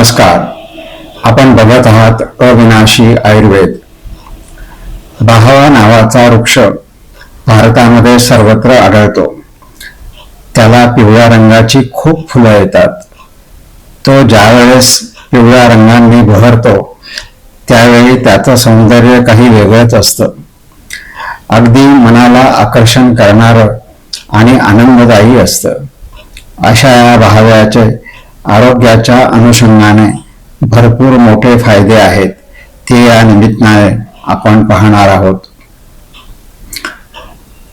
नमस्कार. आपण बघत आहात अविनाशी आयुर्वेद. बाहवा नावाचा वृक्ष भारतामध्ये सर्वत्र आढळतो. त्याला पिवळ्या रंगाची खूप फुलं येतात. तो ज्यावेळेस पिवळ्या रंगांनी बहरतो त्यावेळी त्याचं सौंदर्य काही वेगळंच असतं. अगदी मनाला आकर्षण करणारं आणि आनंददायी असतं. अशा या बहाव्याचे आरोग्याच्या अनुषंगाने भरपूर मोठे फायदे आहेत. ते या निमित्ताने आपण पाहणार आहोत.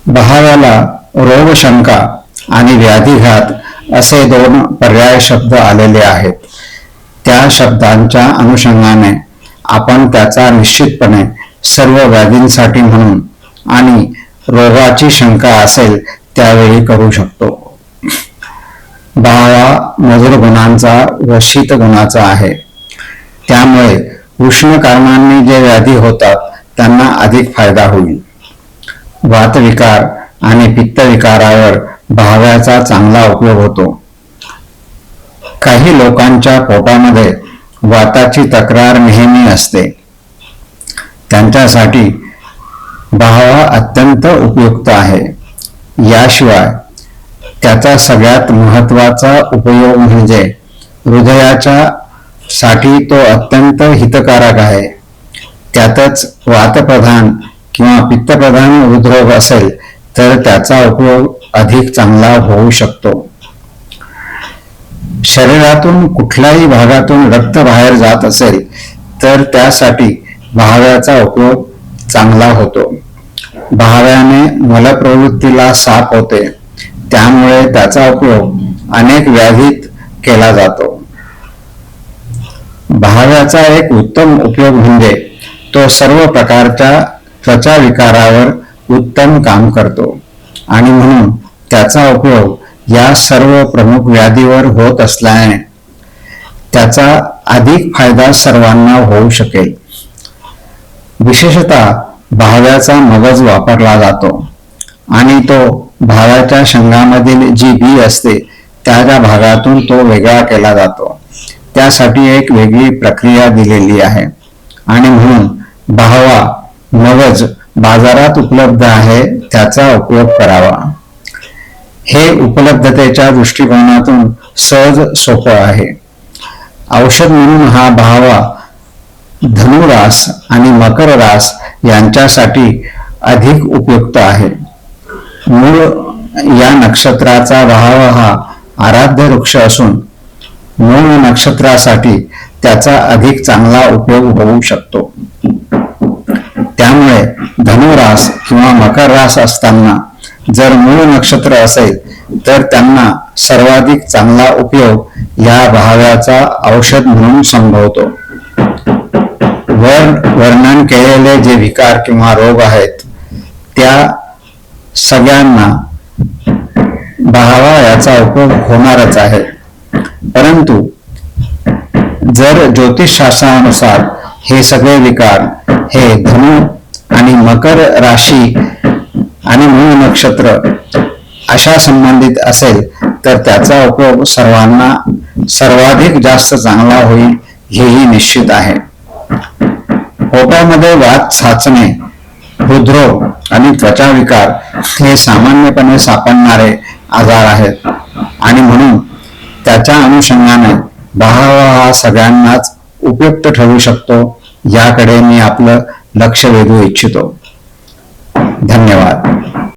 बहाव्याला रोगशंका आणि व्याधिघात असे दोन पर्याय शब्द आलेले आहेत. त्या शब्दांच्या अनुषंगाने आपण त्याचा निश्चितपणे सर्व व्याधींसाठी म्हणून आणि रोगाची शंका असेल त्यावेळी करू शकतो. बहावा मधुर गुणांचा व शीत गुणाचा आहे. त्यामुळे उष्ण कारणांनी जे व्याधी होतात त्यांना अधिक फायदा होईल. वातविकार आणि पित्तविकारावर भाव्याचा चांगला उपयोग होतो. काही लोकांच्या पोटामध्ये वाताची तक्रार नेहमी असते. त्यांच्यासाठी भावा अत्यंत उपयुक्त आहे. याशिवाय त्याचा सगळ्यात महत्त्वाचा उपयोग म्हणजे हृदयाच्या साठी तो अत्यंत हितकारक आहे. त्यातच वातप्रधान किंवा पित्तप्रधान हृदरोग असेल तर त्याचा उपयोग अधिक चांगला होऊ शकतो. शरीरातून कुठल्याही भागातून रक्त बाहेर जात असेल तर त्यासाठी बहाव्याचा उपयोग चांगला होतो. बहाव्याने मलप्रवृत्तीला साप होते. त्यामुळे त्याचा उपयोग अनेक व्याधीत केला जातो. बहाव्याचा एक उत्तम उपयोग म्हणजे तो सर्व प्रकारच्या त्वचा विकारावर उत्तम काम करतो. आणि म्हणून त्याचा उपयोग या सर्व प्रमुख व्याधीवर होत असल्याने त्याचा अधिक फायदा सर्वांना होऊ शकेल. विशेषतः भाव्याचा मगज वापरला जातो आणि तो भावाच्या शंगामधील जी बी असते त्या त्या भागातून तो वेगळा केला जातो. त्यासाठी एक वेगळी प्रक्रिया दिलेली आहे. आणि म्हणून बहावा मगज बाजारात उपलब्ध आहे त्याचा उपयोग करावा. हे उपलब्धतेच्या दृष्टिकोनातून सहज सोपं आहे. औषध म्हणून हा बहावा धनुरास आणि मकर रास यांच्यासाठी अधिक उपयुक्त आहे. मूळ या नक्षत्राचा भाव हा आराध्य वृक्ष असून मूळ नक्षत्रासाठी त्याचा अधिक चांगला उपयोग होऊ शकतो. त्यामुळे धनुरास किंवा मकर रास असताना जर मूळ नक्षत्र असेल तर त्यांना सर्वाधिक चांगला उपयोग या भाव्याचा औषध म्हणून संभवतो. वर वर्णन केलेले जे विकार किंवा रोग आहेत सगळ्यांना बहावा याचा उपयोग होणारच आहे. परंतु जर ज्योतिषशास्त्रानुसार हे सगळे विकार हे धनु आणि मकर राशी आणि मूळ नक्षत्र अशा संबंधित असेल तर त्याचा उपयोग सर्वांना सर्वाधिक जास्त चांगला होईल हेही निश्चित आहे. पोटामध्ये वाद साचणे हृदरोग आणि त्वचा विकार हे सामान्यपणे सापडणारे आजार आहेत. आणि म्हणून त्याच्या अनुषंगाने बहावा हा सगळ्यांनाच उपयुक्त ठरू शकतो याकडे मी आपलं लक्ष वेधू इच्छितो. धन्यवाद.